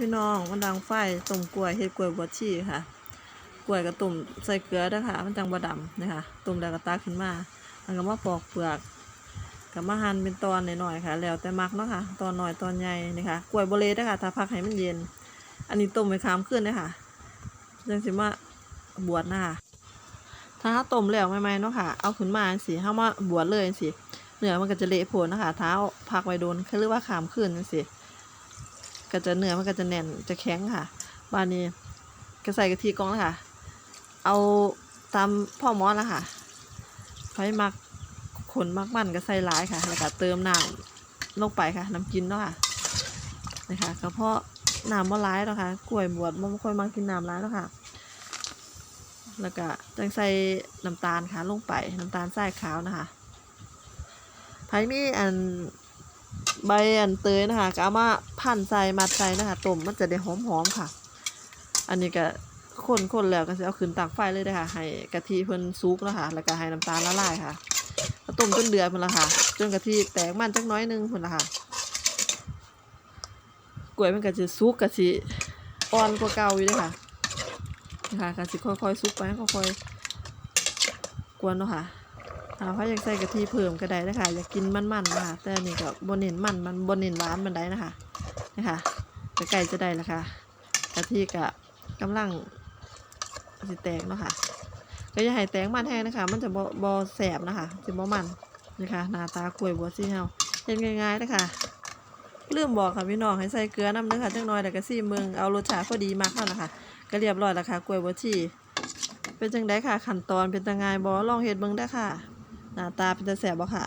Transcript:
พี่น้องมันดังไฟต้มกล้วยเฮ็ดกล้วยบวชชีค่ะ กล้วยก็ต้มใส่เกลือเด้อค่ะ มันจังบ่ดำนะคะต้มแล้วก็ตักขึ้นมาแล้วก็มาปอกเปลือกก็มาหั่นเป็นตอนหน่อยๆค่ะ แล้วแต่มักเนาะค่ะ ตอนหน้อยตอนใหญ่นี่ค่ะกล้วยบเละเด้อค่ะถ้าพักให้มันเย็น อันนี้ต้มไปค้ามขึ้นเด้อค่ะจังสิมาบวชนะคะถ้าเราต้มแล้วใหม่ๆเนาะค่ะ เอาขึ้นมาจังซี่เฮามาบวชเลยจังซี่เนื้อมันก็จะเละโผล่นะคะถ้าพักไว้โดนคือเรียกว่าขามขึ้นจังซี่ ก็จะเนื้อมันก็จะแน่นจะแข็งค่ะบานนี้ก็ใส่กะทิกองแล้วค่ะ เอาตามพ่อหมอแล้วค่ะไฟมักขนมักมันก็ใส่หลายค่ะ แล้วก็เติมน้ำลงไปค่ะ น้ำกินเนาะค่ะนะคะก็เพราะน้ำบ่ร้ายเนาะค่ะกล้วยบวชบ่ค่อยมักกินน้ำร้ายเนาะค่ะ แล้วก็จังใส่น้ำตาลค่ะลงไปน้ำตาลทรายขาวนะคะไผมีอัน ใบอันเตยนะคะก็เอามาพันใส่มัดใส่นะคะต้มมันจะได้หอมๆค่ะ อันนี้ก็คนๆแล้วก็จะเอาขึ้นตักไฟเลยนะคะให้กะทิเพิ่นสุกแล้วค่ะแล้วก็ให้น้ำตาลละลายค่ะแล้วต้มจนเดือดพุ่นละค่ะจนกะทิแตกมันจักน้อยนึงพุ่นละค่ะกล้วยมันก็จะสุกกะทิอ่อนกว่าเก่าอยู่เด้อค่ะนะคะก็สิค่อยๆซุปไปค่อยๆกวนเนาะค่ะ ถ้าพาอยากใส่กะทิเพิ่มก็ได้นะคะอยากกินมันๆนะคะแต่อันนี่ก็บนเน้นมันมันบนเน้นหวานมันได้นะคะนะคะใกล้ๆจะได้ล้วค่ะกะทิก็กำลังสิแตกเนาะค่ะก็อย่าให้แตกมันแห้งนะคะ มันจะบ่บ่แสบนะคะจะบ่มันนะคะหน้าตากล้วยบัวซี่เฮาเฮ็ดง่ายๆนะคะลืมบอกค่ะพี่น้องให้ใส่เกลือน้ำเด้อค่ะจังน้อยแล้วก็ซีเมืองเอารสชาติพอดีมากเท่านะคะก็เรียบร้อยแล้วค่ะกล้วยบัวชชีเป็นจังได้ค่ะขั้นตอนเป็นตังไงบอลองเฮ็ดเบิ่งได้ค่ะ หน้าตาเป็นตาแสบบ่ค่ะ